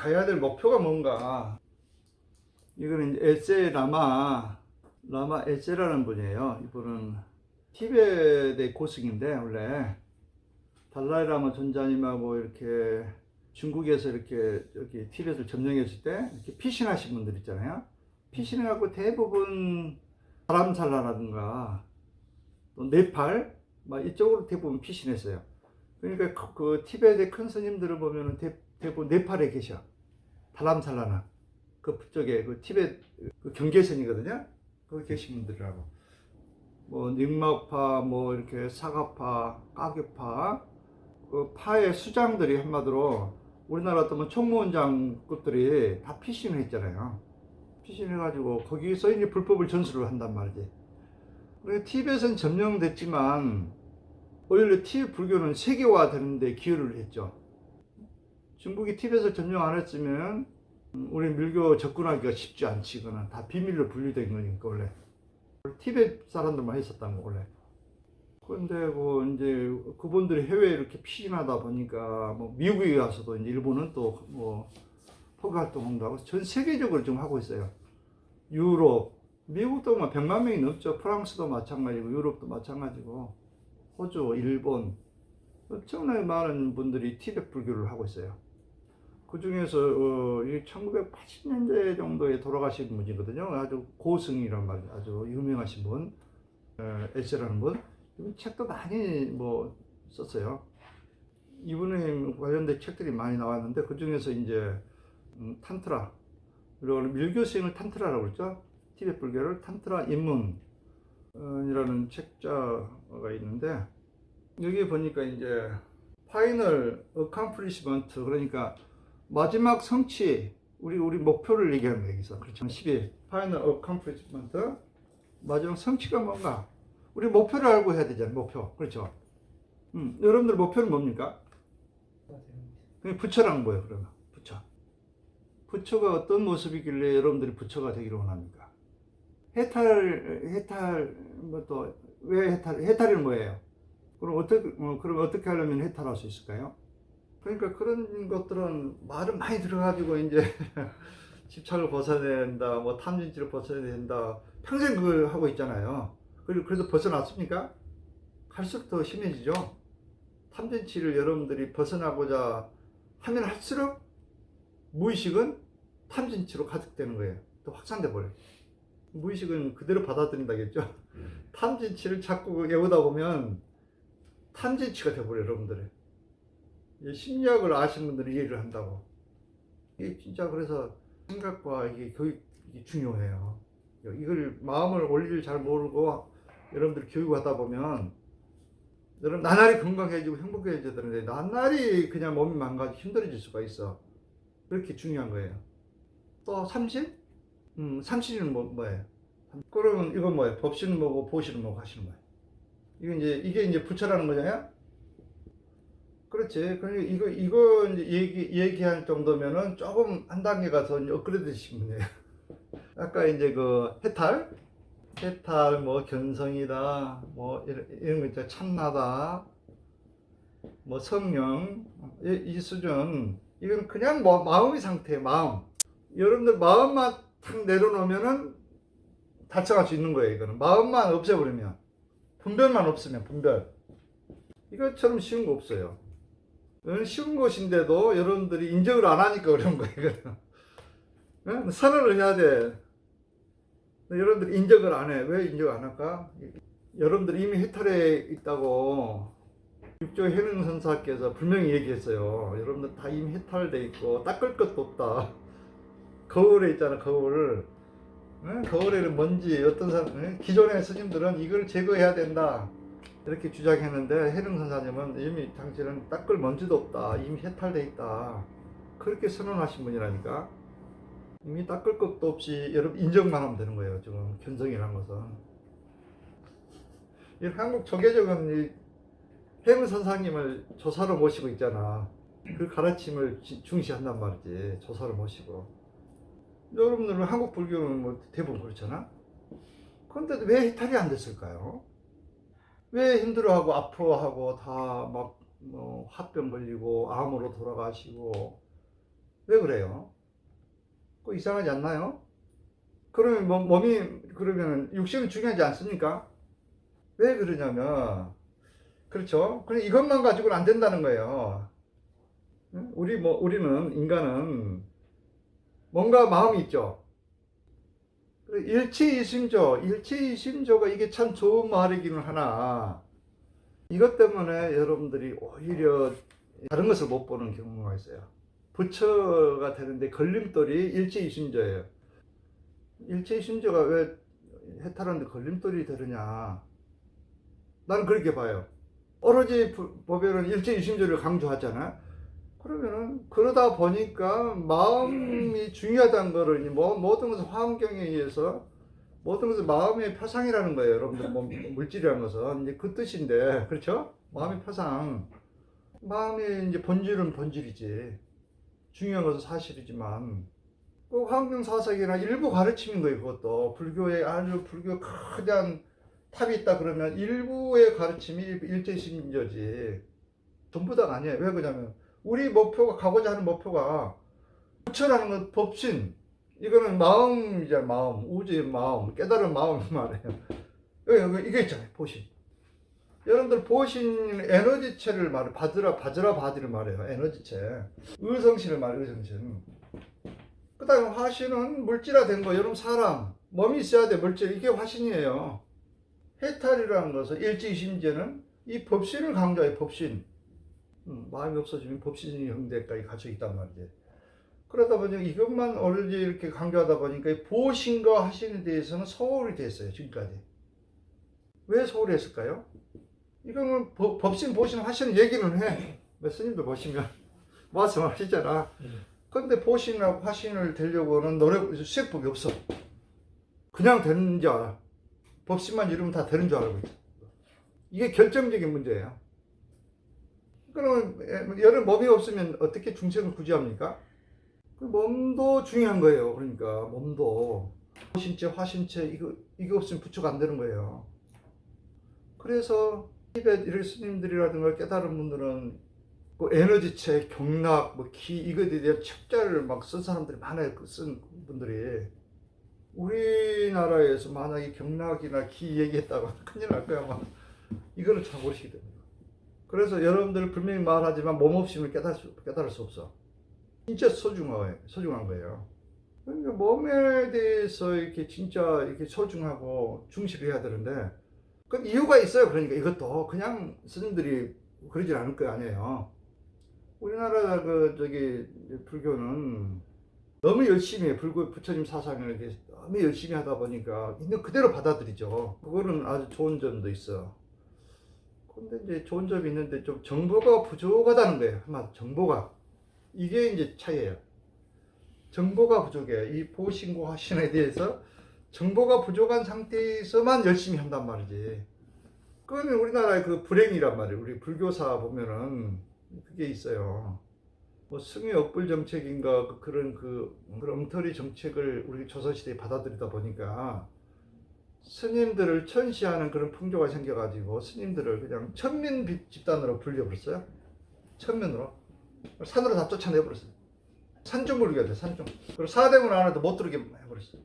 가야 될 목표가 뭔가. 이거는 이제 라마, 라마 에세라는 분이에요. 이분은 티베트의 고승인데, 원래. 달라이라마 전자님하고 이렇게 중국에서 이렇게 여기 티베트를 점령했을 때 이렇게 피신하신 분들 있잖아요. 피신해갖고 대부분 바람살라라든가 또 네팔 막 이쪽으로 대부분 피신했어요. 그러니까 그, 그 티베트의 큰 스님들을 보면은 대, 대부분 네팔에 계셔. 바람살라나 그 쪽에 그 티베트 그 경계선이거든요. 거기 계신 분들이라고. 뭐 닉마파, 뭐 이렇게 사가파, 까격파, 그 파의 수장들이 한마디로 우리나라 같으면 총무원장급들이 다 피신을 했잖아요. 피신해가지고 거기서 이제 불법을 전수를 한단 말이지. 그러니까 티벳은 점령됐지만 원래 티벳 불교는 세계화 되는데 기여를 했죠. 중국이 티벳을 점령 안 했으면 우리 밀교 접근하기가 쉽지 않지거나 다 비밀로 분리된 거니까 원래 티벳 사람들만 했었던 거 원래. 그런데 그 이제 그분들이 해외에 이렇게 피신하다 보니까 뭐 미국에 가서도 이제 일본은 또뭐 포교 활동도 하고 전 세계적으로 좀 하고 있어요. 유럽, 미국도 뭐 100만 명이 넘죠. 프랑스도 마찬가지고 유럽도 마찬가지고 호주, 일본 엄청나게 많은 분들이 티벳 불교를 하고 있어요. 그 중에서 어, 1980년대 정도에 돌아가신 분이거든요. 아주 고승이란 말이죠. 아주 유명하신 분, 어, 에세라는 분. 이분 책도 많이 뭐 썼어요. 이분에 관련된 책들이 많이 나왔는데 그 중에서 이제 음, 탄트라 그리고 밀교 수행을 탄트라라고 그러죠. 티벳 불교를 탄트라 입문 이라는 책자가 있는데 여기 보니까 이제 파이널 어컴플리시먼트 그러니까 마지막 성취 우리 우리 목표를 얘기하는 여기서. 그렇죠. 10일. 파이널 어컴플리시먼트 마지막 성취가 뭔가? 우리 목표를 알고 해야 되잖아요 목표. 그렇죠? 음, 여러분들 목표는 뭡니까? 그냥 부처랑 뭐예요 그러면. 부처. 부처가 어떤 모습이길래 여러분들이 부처가 되기를 원합니까 해탈 해탈 뭐 또 왜 해탈 해탈은 뭐예요 그럼 어떻게 어, 그럼 어떻게 하려면 해탈할 수 있을까요? 그러니까 그런 것들은 말은 많이 들어가지고 이제 집착을 벗어내야 된다, 뭐 탐진치를 벗어내야 된다, 평생 그걸 하고 있잖아요. 그리고 그래서 벗어났습니까? 갈수록 더 심해지죠. 탐진치를 여러분들이 벗어나고자 하면 할수록 무의식은 탐진치로 가득되는 거예요. 또 확산돼 버려요. 무의식은 그대로 받아들인다겠죠. 탐진치를 자꾸 외우다 보면 탐진치가 돼버려요, 여러분들의. 이 심리학을 아시는 분들이 이해를 한다고. 이게 진짜 그래서 생각과 이게 교육이 중요해요. 이걸 마음을 원리를 잘 모르고 여러분들 교육하다 보면 여러분 나날이 건강해지고 행복해져야 되는데 나날이 그냥 몸이 망가지고 힘들어질 수가 있어. 그렇게 중요한 거예요. 또 삼신? 음, 삼신은 뭐, 뭐예요? 그러면 이건 뭐예요? 법신은 뭐고 보시는 뭐고 하시는 거예요? 이게 이제 이게 이제 부처라는 거잖아요. 그렇지. 그러니까 이거 이거 이제 얘기 얘기할 정도면은 조금 한 단계가 더 이제 업그레이드 되신 분이에요. 아까 이제 그 해탈, 해탈 뭐 견성이다, 뭐 이런, 이런 거 있죠. 참나다, 뭐 성령 이, 이 수준 이건 그냥 뭐 마음의 상태, 마음. 여러분들 마음만 탁 내려놓으면은 달성할 수 있는 거예요. 이거는 마음만 없애버리면 분별만 없으면 분별. 이것처럼 쉬운 거 없어요. 쉬운 것인데도 여러분들이 인정을 안 하니까 어려운 거예요. 이거는. 응? 선언을 해야 돼. 여러분들이 인정을 안 해. 왜 인정 안 할까? 여러분들이 이미 해탈에 있다고 육조 해능 선사께서 분명히 얘기했어요. 여러분들 다 이미 해탈돼 있고 닦을 것도 없다. 거울에 있잖아, 거울. 응? 거울에는 먼지, 어떤 사람, 응? 기존의 스님들은 이걸 제거해야 된다. 이렇게 주장했는데 해능 선사님은 이미 당신은 닦을 먼지도 없다. 이미 해탈돼 있다. 그렇게 선언하신 분이라니까. 이미 닦을 것도 없이 여러분 인정만 하면 되는 거예요. 지금 견성이라는 것은. 이 한국 조계적은 이 해능 선사님을 조사로 모시고 있잖아. 그 가르침을 지- 중시한단 말이지. 조사로 모시고. 여러분들은 한국 불교는 뭐 대부분 그렇잖아. 그런데 왜 해탈이 안 됐을까요? 왜 힘들어하고 아파하고 다막 뭐 화병 걸리고 암으로 돌아가시고 왜 그래요? 그 이상하지 않나요? 그러면 뭐, 몸이 그러면 육신은 중요하지 않습니까? 왜 그러냐면 그렇죠. 그럼 이것만 가지고는 안 된다는 거예요. 응? 우리 뭐 우리는 인간은 뭔가 마음이 있죠. 일치이심조, 일치이심조가 이게 참 좋은 말이기는 하나 이것 때문에 여러분들이 오히려 다른 것을 못 보는 경우가 있어요. 부처가 되는데 걸림돌이 일체이심조예요. 일체이심조가 왜 해탈하는데 걸림돌이 되느냐? 나는 그렇게 봐요. 오로지 부- 보면은 일체이심조를 강조하잖아. 그러면은 그러다 보니까 마음이 중요하다는 거를 뭐 모든 것은 환경에 의해서 모든 것은 마음의 표상이라는 거예요. 여러분들 뭐 물질이라는 것은 이제 그 뜻인데 그렇죠? 마음의 표상. 마음의 이제 본질은 본질이지. 중요한 것은 사실이지만 그 환경 사색이나 일부 가르침인 거예요. 그것도 불교에 아주 불교 크단 탑이 있다 그러면 일부의 가르침이 일제신조지. 전부 다가 아니에요. 왜 그러냐면 우리 목표가 가고자 하는 목표가 부처라는 건 법신. 이거는 마음이잖아 마음. 우주의 마음 깨달은 마음 말이에요. 여기 이게 있잖아요 보신. 여러분들 보신 에너지체를 말해 받으라 받으라 받으를 말해요 에너지체. 의성신을 말해 의성신 그 다음에 화신은 물질화된 거 여러분 사람. 몸이 있어야 돼 물질. 이게 화신이에요. 해탈이라는 것은 일지심제는 이 법신을 강조해 법신. 음, 마음이 없어지면 법신이 형대까지 갇혀 있단 말이지 그러다 보니 이것만 오로지 이렇게 강조하다 보니까 이 보신과 화신에 대해서는 소홀이 됐어요 지금까지 왜 소홀히 했을까요? 이거는 법- 법신 보신 화신 얘기는 해. 몇 스님들 보시면 말씀하시잖아. 근데 보신하고 화신을 되려고는 노력 수행법이 없어. 그냥 되는 줄 알아. 법신만 이루면 다 되는 줄 알고 있어. 이게 결정적인 문제예요. 그러면 여러 몸이 없으면 어떻게 중생을 구제합니까? 그 몸도 중요한 거예요. 그러니까 몸도 신체, 화신체 이거 이거 없으면 부처가 안 되는 거예요. 그래서 티벳 이런 스님들이라든가 깨달은 분들은 그 에너지체, 경락, 뭐 기 이거에 대한 책자를 막 쓴 사람들이 많아요. 그쓴 분들이 우리나라에서 만약에 경락이나 기 얘기했다가 큰일 날 거야 막 이거는 잘 모르시게 됩니다. 그래서 여러분들 분명히 말하지만 몸 없이는 깨달을 수, 깨달을 수 없어. 진짜 소중해요. 소중한 거예요. 그러니까 몸에 대해서 이렇게 진짜 이렇게 소중하고 중시해야 되는데 그 이유가 있어요. 그러니까 이것도 그냥 스님들이 그러진 않을 거 아니에요. 우리나라 그 저기 불교는 너무 열심히 해. 불교 부처님 사상을 너무 열심히 하다 보니까 있는 그대로 받아들이죠. 그거는 아주 좋은 점도 있어. 근데 이제 좋은 점이 있는데 좀 정보가 부족하다는 거예요. 한마디 정보가 이게 이제 차이예요. 정보가 부족해. 이 보신고 하신에 대해서 정보가 부족한 상태에서만 열심히 한단 말이지. 그거는 우리나라의 그 불행이란 말이에요. 우리 불교사 보면은 그게 있어요. 뭐 승의 억불 정책인가 그- 그런 그 엉터리 정책을 우리 조선시대에 받아들이다 보니까 스님들을 천시하는 그런 풍조가 생겨가지고 스님들을 그냥 천민 비- 집단으로 불려버렸어요. 천민으로. 산으로 다 쫓아내버렸어요. 산중불교가 돼, 산중. 그리고 사대문 안에도 못 들어오게 해버렸어요.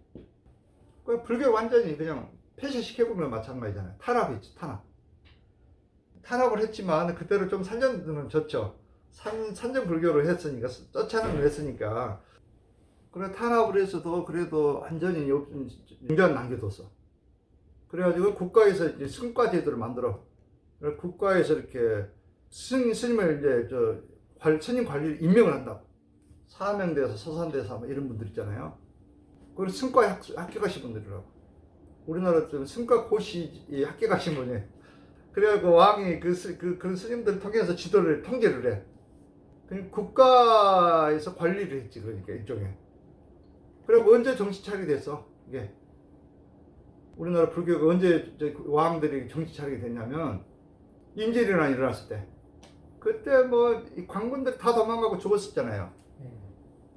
그 불교 완전히 그냥 폐쇄시켜보면 마찬가지잖아요. 탄압이죠, 탄압. 탄압을 했지만 그대로 좀 살려는 줬죠. 산, 산정 불교를 했으니까, 쫓아내는 했으니까. 그래, 탄압을 해서도 그래도 완전히 인간 남겨뒀어. 그래가지고 국가에서 이제 승과 제도를 만들어. 국가에서 이렇게 스님, 스님을 이제 저 관, 스님 관리를 임명을 한다고. 사명대에서 서산대에서 뭐 이런 분들 있잖아요. 그건 승과에 학, 학교 가신 분들이라고. 우리나라 좀 승과 고시 가신 분이. 그래갖고 왕이 그, 스, 그, 그 스님들을 통해서 지도를 통제를 해. 그 국가에서 관리를 했지, 그러니까, 일종의. 그리고 언제 정신 차리게 됐어, 이게. 우리나라 불교가 언제 저 왕들이 정신 차리게 됐냐면, 임진왜란이 일어났을 때. 그때 뭐, 이 광군들 다 도망가고 죽었었잖아요.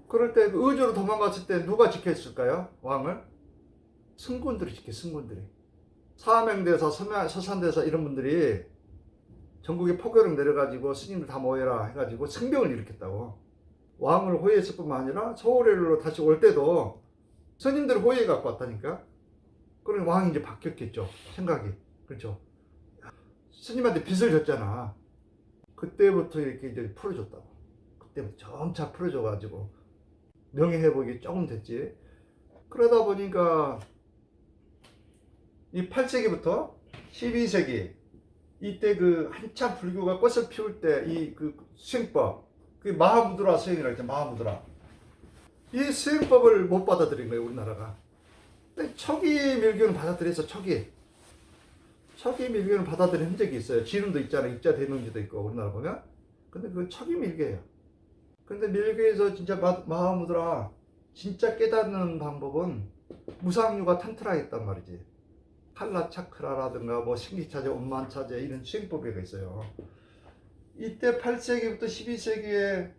그럴 때그 의조로 도망갔을 때 누가 지켰을까요? 왕을? 승군들이 지켜, 승군들이. 사명대사, 서산대사 이런 분들이 전국에 포교령 내려가지고 스님들 다 모여라 해가지고 승병을 일으켰다고. 왕을 호위했을 뿐만 아니라 서울로 다시 올 때도 스님들 호위해 갖고 왔다니까. 그럼 왕이 이제 바뀌었겠죠. 생각이. 그렇죠. 스님한테 빚을 졌잖아. 그때부터 이렇게 이제 풀어줬다고. 그때부터 점차 풀어줘가지고 명예회복이 조금 됐지. 그러다 보니까 이 8세기부터 12세기 이때 그 한참 불교가 꽃을 피울 때 이 그 수행법 그 마하무드라 수행이라고 했죠 마하무드라 이 수행법을 못 받아들인 거예요 우리나라가 초기 밀교는 받아들여서 초기 초기 밀교는 받아들인 흔적이 있어요. 지금도 있잖아요. 입자 대명지도 있고 우리나라 보면. 근데 그건 초기 밀교예요. 근데 밀교에서 진짜 마, 마하무드라 진짜 깨닫는 방법은 무상유가 탄트라였단 말이지. 칼라 차크라라든가 뭐 신기차제, 온만차제 이런 수행법이 있어요. 이때 8세기부터 12세기에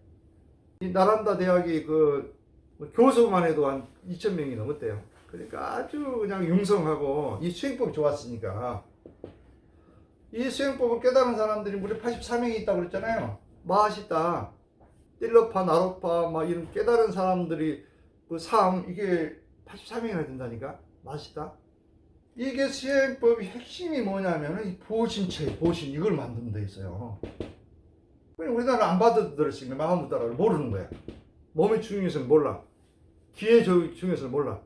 이 나란다 대학이 그 교수만 해도 한 2,000명이 넘었대요. 그러니까 아주 그냥 융성하고 이 수행법이 좋았으니까 이 수행법을 깨달은 사람들이 무려 84명이 있다고 그랬잖아요. 마하시다, 틸러파, 나로파 막 이런 깨달은 사람들이 그 삶 이게 84명이나 된다니까. 마하시다. 이게 수행법의 핵심이 뭐냐면은 이 보신체, 보신 이걸 만드는 데 있어요. 우리나라 안 받아들였으니까 마음무다라를 모르는 거야. 몸의 중요성을 몰라. 귀의 저- 중요성을 몰라.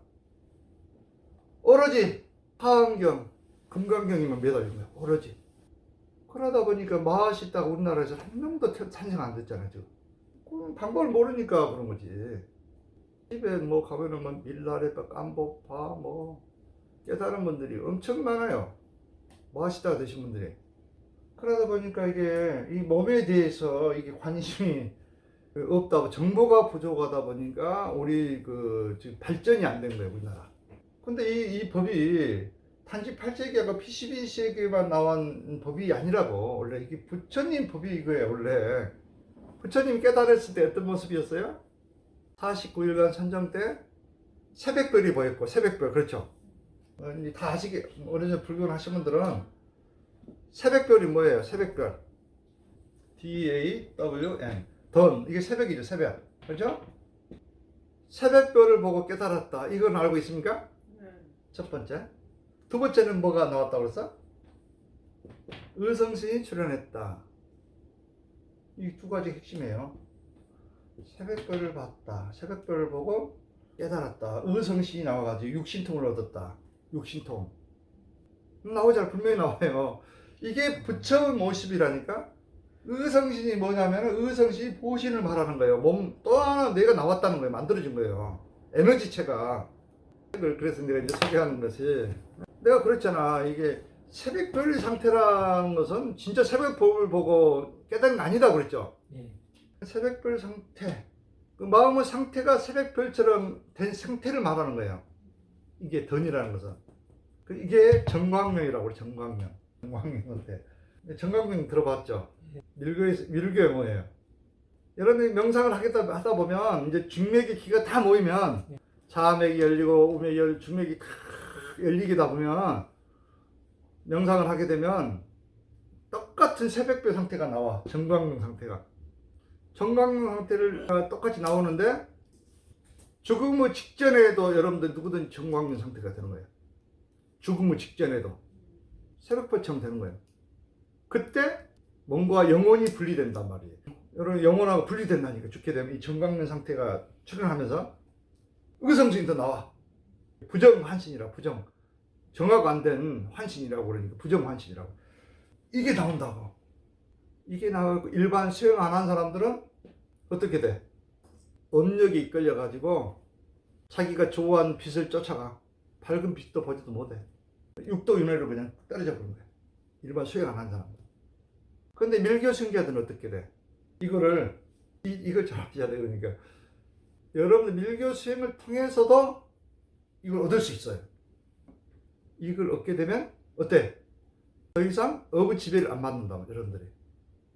오로지 하안경, 금강경이면 매달린 거야. 오로지. 그러다 보니까 마하시다가 우리나라에서 한 명도 태- 탄생 안 됐잖아요. 지금. 방법을 모르니까 그런 거지. 집에 뭐 가면은 뭐 밀라레파, 깜보파 뭐 깨달은 분들이 엄청 많아요. 뭐 하시다 드신 분들이. 그러다 보니까 이게 이 몸에 대해서 이게 관심이 없다, 정보가 부족하다 보니까 우리 그 지금 발전이 안 된 거예요, 우리나라. 근데 이, 이 법이 단지 8세기하고 12세기만 나온 법이 아니라고. 원래 이게 부처님 법이 이거예요, 원래. 부처님 깨달았을 때 어떤 모습이었어요? 49일간 선정 때 새벽별이 보였고, 새벽별, 그렇죠. 어, 다 아시게 오래전 불교 하신 분들은 새벽별이 뭐예요? 새벽별 D A W N 던 이게 새벽이죠 새벽 그렇죠? 새벽별을 보고 깨달았다 이건 알고 있습니까? 첫 번째. 두 번째는 뭐가 나왔다고 그랬어? 의성신이 출현했다. 이 두 가지 핵심이에요. 새벽별을 봤다. 새벽별을 보고 깨달았다. 의성신이 나와가지고 육신통을 얻었다. 육신통. 나오잖아 분명히 나와요. 이게 부처의 모습이라니까? 의성신이 뭐냐면 의성신이 보신을 말하는 거예요. 몸 또 하나 내가 나왔다는 거예요. 만들어진 거예요. 에너지체가 그걸 그래서 내가 이제 소개하는 것이 내가 그랬잖아. 이게 새벽별 상태라는 것은 진짜 새벽법을 보고 깨달은 게 아니다 그랬죠? 예. 새벽별 상태. 그 마음의 상태가 새벽별처럼 된 상태를 말하는 거예요. 이게 던이라는 것은. 그 이게 정광명이라고 그래 정광명. 정광명 상태. 정광명 들어봤죠? 밀교에서 밀교의 뭐예요. 여러분이 명상을 하겠다 하다 보면 이제 중맥의 기가 다 모이면 자맥이 열리고 우맥이 열 중맥이 다 열리게다 보면 명상을 하게 되면 똑같은 새벽별 상태가 나와 정광명 상태가 정광명 상태를 어, 똑같이 나오는데 죽음의 직전에도 여러분들 누구든 정광명 상태가 되는 거예요. 죽음의 직전에도 새벽별처럼 되는 거예요. 그때 몸과 영혼이 분리된단 말이에요. 여러분 영혼하고 분리된다니까 죽게 되면 이 정광명 상태가 출현하면서 의성신이 더 나와. 부정 환신이라 부정 정화가 안된 환신이라고 그러니까 부정 환신이라고 이게 나온다고. 이게 나오고 일반 수행 안 한 사람들은 어떻게 돼? 업력이 이끌려 가지고 자기가 좋아하는 빛을 쫓아가 밝은 빛도 보지도 못해 육도 윤회로 그냥 떨어져 버린 거야 일반 수행 안 한 사람들 근데 밀교 승자들은 어떻게 돼? 이거를 이, 이걸 잘 아셔야 돼 그러니까 여러분들 밀교 수행을 통해서도 이걸 얻을 수 있어요 이걸 얻게 되면 어때? 더 이상 업의 지배를 안 받는다 여러분들이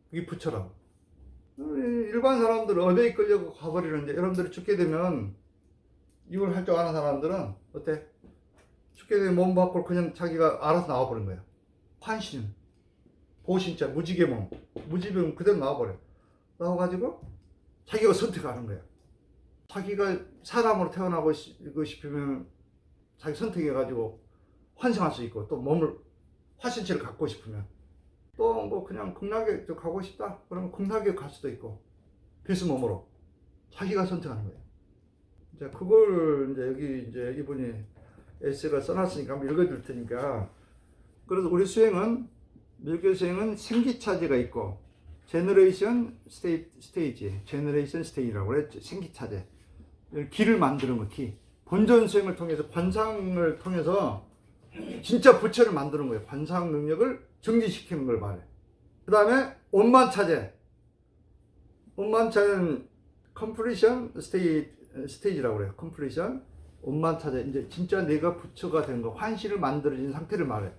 그게 부처라고 일반 사람들은 업에 이끌려고 가버리는데 여러분들이 죽게 되면 이걸 할 줄 아는 사람들은 어때? 죽게 되면 몸 밖으로 그냥 자기가 알아서 나와버린 거야. 환신, 보신자, 무지개 몸, 무지개 몸 그대로 나와버려. 나와가지고 자기가 선택하는 거야. 자기가 사람으로 태어나고 싶- 싶으면 자기 선택해가지고 환생할 수 있고 또 몸을 화신체를 갖고 싶으면 또 뭐 그냥 극락에 저 가고 싶다? 그러면 극락에 갈 수도 있고 비스 몸으로 자기가 선택하는 거예요. 이제 그걸 이제 여기 이제 이분이 에세이가 써놨으니까 한번 읽어줄 테니까. 그래서 우리 수행은 밀교 수행은 생기 차지가 있고 제너레이션 스테이, 스테이지 제너레이션 스테이지라고 그래 생기차제 길을 만드는 거 기. 본전 수행을 통해서 관상을 통해서 진짜 부처를 만드는 거예요. 관상 능력을 증진시키는 걸 말해. 그 다음에 원만차제. 원만차는 컴플리션 스테이, 스테이지라고 그래요. 컴플리션. 원만차제. 이제 진짜 내가 부처가 된 거, 환시를 만들어진 상태를 말해.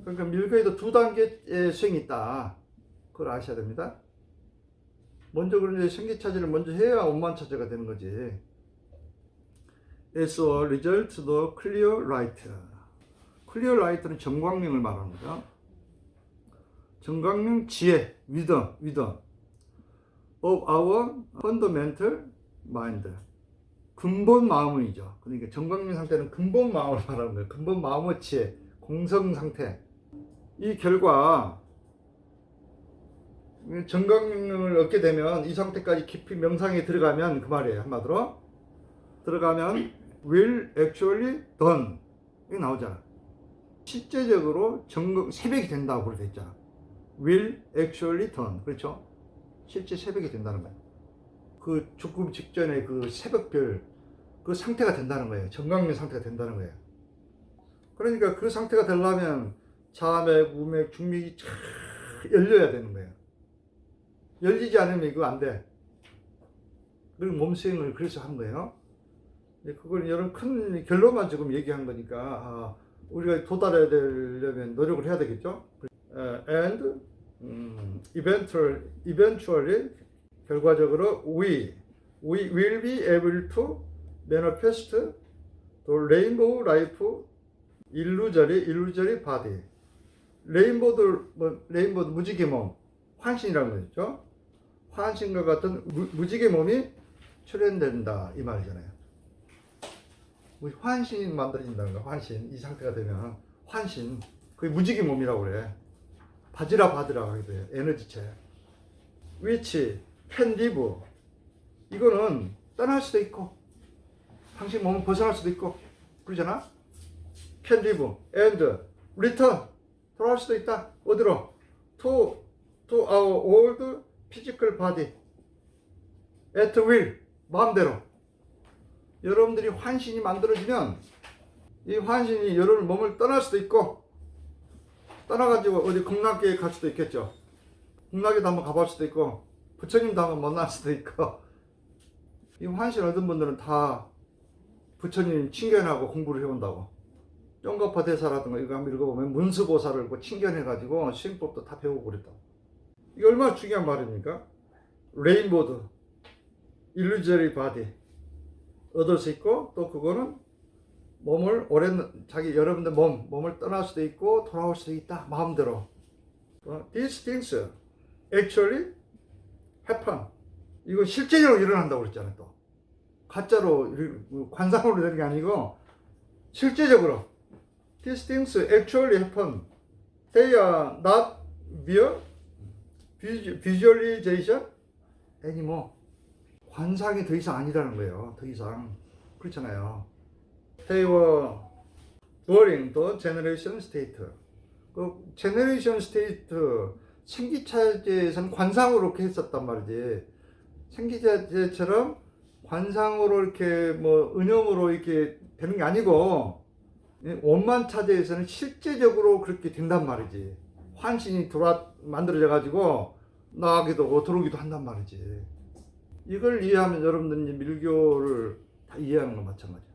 그러니까 밀교에도 두 단계의 수행이 있다. 그걸 아셔야 됩니다. 먼저 그런데 생기차제를 먼저 해야 원만차제가 되는 거지. A result, the clear light. clear light는 정광명을 말하는 거죠. 정광명 지혜, wisdom, wisdom of our fundamental mind. 근본 마음이죠. 그러니까 정광명 상태는 근본 마음을 말하는 거예요. 근본 마음의 지혜, 공성 상태. 이 결과 정강능을 얻게 되면 이 상태까지 깊이 명상에 들어가면 그 말이에요 한마디로. 들어가면 will actually done 이거 나오잖아. 실제적으로 정강 새벽이 된다고 그렇게 돼 있잖아. will actually done 그렇죠? 실제 새벽이 된다는 거예요 그 죽음 직전에 그 새벽별 그 상태가 된다는 거예요. 정강능 상태가 된다는 거예요. 그러니까 그 상태가 되려면 자맥, 우맥, 중맥이 쫙 열려야 되는 거예요 열리지 않으면 이거 안 돼. 그리고 몸수행을 그래서 한 거예요. 그걸 여러 큰 결론만 지금 얘기한 거니까 아, 우리가 도달해야 되려면 노력을 해야 되겠죠. 어, and 음, eventual, eventually 결과적으로 we we will be able to manifest the rainbow life illusory illusory body. 레인보도 뭐 레인보도 무지개 몸 환신이라는 거죠. 환신과 같은 무, 무지개 몸이 출현된다 이 말이잖아요. 뭐 환신이 만들어진다는 거 환신 이 상태가 되면 환신 그게 무지개 몸이라고 그래. 바지라 바드라 하기도 해요. 에너지체. 위치 캔디브 이거는 떠날 수도 있고 당신 몸을 벗어날 수도 있고 그러잖아. 캔디브 and return 돌아올 수도 있다. 어디로? to to our body at will 마음대로. 여러분들이 환신이 만들어지면 이 환신이 여러분 몸을 떠날 수도 있고 떠나가지고 어디 극락계에 갈 수도 있겠죠. 극락에도 한번 가볼 수도 있고 부처님도 한번 만날 수도 있고. 이 환신 얻은 분들은 다 부처님 친견하고 공부를 해온다고. 쫑가파 대사라든가 이거 한번 읽어보면 문수보살을 그 친견해가지고 수행법도 다 배우고 그랬다 이게 얼마나 중요한 말입니까? 레인보드, 일루저리 바디 얻을 수 있고 또 그거는 몸을 오래 자기 여러분들 몸 몸을 떠날 수도 있고 돌아올 수도 있다 마음대로. 어, These things actually happen. 이거 실제적으로 일어난다고 그랬잖아요 또. 가짜로 관상으로 되는 게 아니고 실제적으로 These things actually happen. They are not mere 비주- 비주얼리제이션 애니모 관상이 더 이상 아니라는 거예요. 더 이상 그렇잖아요. They were during the generation state. 그 generation state 생기차제에서는 관상으로 이렇게 했었단 말이지. 생기차제처럼 관상으로 이렇게 뭐 은영으로 이렇게 되는 게 아니고 원만 차제에서는 실제적으로 그렇게 된단 말이지. 환신이 돌아 만들어져 가지고 나가기도 하고 들어오기도 한단 말이지. 이걸 이해하면 여러분들이 밀교를 다 이해하는 건 마찬가지.